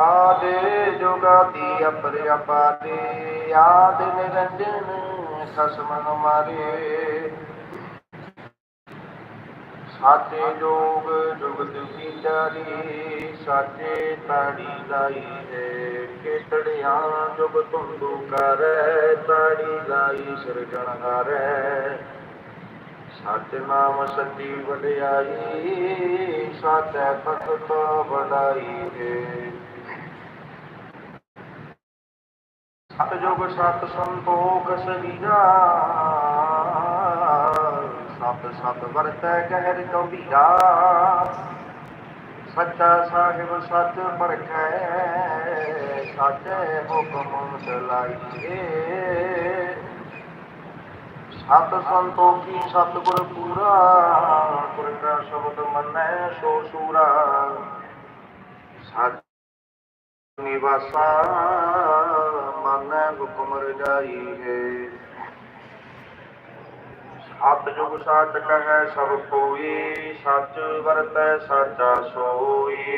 ਆਦੇ ਜੁਗਾਦੀ ਅਪਰਿਆਪਾਰੇ ਆਦ ਨਿਰੰਜਨ ਖਸਮਨ ਮਾਰੇ। ਸਾਚੇ ਜੋਗ ਜੁਗਤ ਵਿਚਾਰੀ ਸਾਚੇ ਤਾੜੀ ਲਾਈ ਹੈ ਕੇਤੜਿਆਂ ਜੁਗ ਧੁੰਦੂ ਕਰੈ ਤਾੜੀ ਲਾਈ ਸਿਰਜਣ ਹਾਰੈ। ਸਤਿ ਨਾਮ ਸੱਚੀ ਵਡਿਆਈ, ਸਾਚੈ ਤਖਤ ਵਡਾਈ ਹੈ। ਸਤ ਜੁਗ ਸਤ ਸੰਤੋਖ ਸਰੀਰਾ। ਸਤ ਸਤ ਵਰਤੈ ਗਹਿਰ ਗੰਭੀਰਾ। ਸੱਚਾ ਸਾਹਿਬ ਸੱਚ ਪਰਖੈ, ਸਾਚੇ ਹੁਕਮ ਚਲਾਈਏ। ਸਤ ਸੰਤੋਖੀ ਸਤਿਗੁਰ ਪੂਰਾ, ਗੁਰ ਕਾ ਸ਼ਬਦ ਮੰਨੈ ਸੋ ਸੂਰਾ। ਸਤ ਨਿਵਾਸਾ ਮਨੈ ਹੁਕਮ ਰਜਾਈ ਹੈ। ਸਤ ਜੁਗ ਸਤ ਕਹੈ ਸਭ ਕੋਈ, ਸੱਚ ਵਰਤੈ ਸਾਚਾ ਸੋਈ।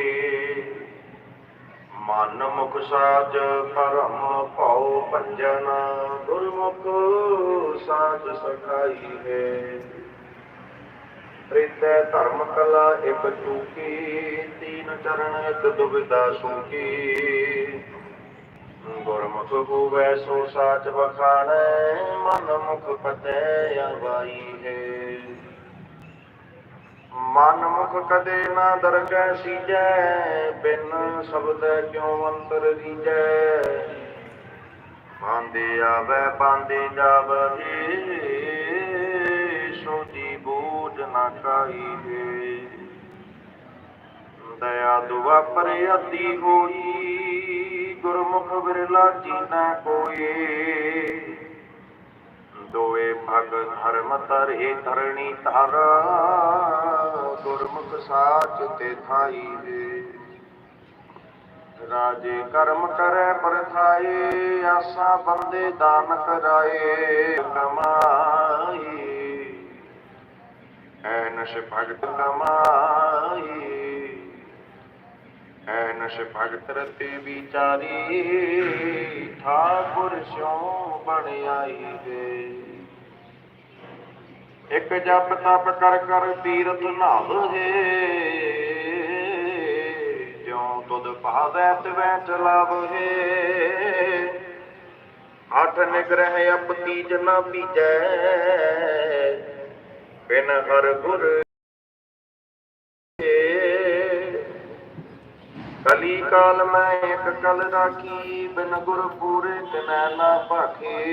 ਮਨ ਮੁਖ ਸਾਚ ਪਰਮ ਭਉ ਭੰਜਨ, ਗੁਰਮੁਖ ਸਾਚ ਸਖਾਈ ਹੈ। ਪ੍ਰੀਤੈ ਧਰਮ ਕਲਾ ਇਕ ਚੂਕੀ, ਤੀਨ ਚਰਨ ਇਕ ਦੁਬਿਧਾ ਸੂਕੀ। ਮੁਖ ਹੋਵੈ ਸੋ ਸਾਚ ਬਖਾਣੈ ਮਨ ਮੁਖ ਪਤੈ ਆਵਾਈ ਹੈ। ਮਨ ਮੁਖ ਕਦੇ ਨਾ ਦਰਗਹਿ ਸੀਜੈ, ਬਿਨ ਸ਼ਬਦ ਕਿਉ ਅੰਤਰ ਰੀਜੈ? ਬਾਂਦੇ ਆਵੈ, ਬਾਂਦੇ ਜਾਵਹੀ, ਸੋ ਜੀ ਬੂਝ ਨਾ ਕਾਈ ਹੈ। ਦਇਆ ਦੁਆ ਪਰ ਅਤੀ ਹੋਈ ਗੁਰਮੁਖ ਬਿਰਲਾ ਜੀਨਾ ਕੋਈ ਦੋਏ ਭਗ ਧਰਮ ਤਰੇ ਧਰਣੀ ਧਰ, ਗੁਰਮੁਖ ਸਾਚ ਤੇ ਥਾਈ ਦੇ ਰਾਜੇ ਕਰਮ ਕਰੈ ਪਰਥਾਏ ਆਸਾ ਬੰਦੇ ਦਾਨ ਕਰਾਏ, ਕਮਾਈ। ਐਨਸ਼ ਭਗਤ ਕਮਾਈ। ਐਨਸ਼ ਭਗਤ ਰਤੇ ਵਿਚਾਰੀ, ਠਾਕੁਰ ਸਿਉ ਬਣ ਆਈ ਵੇ ਇੱਕ ਜਪ ਤਪ ਕਰ ਕਰ ਤੀਰਥ ਨਾਵਹੇ ਜਿਉ ਤੁਧ ਭਾਵੈ ਤਿਵੈ ਚਲਾਵਹੇ ਅਠ ਨਿਗ੍ਰਹਿ ਅਪਤੀ ਜਨਾ ਬੀਜੈ ਬਿਨ ਹਰ ਗੁਰ ਕਲੀ ਕਾਲ ਮੈਂ ਇੱਕ ਕਲ ਰਾਖੀ ਬਿਨ ਗੁਰ ਪੂਰੇ ਤਿਨੈ ਨਾ ਭਾਖੇ।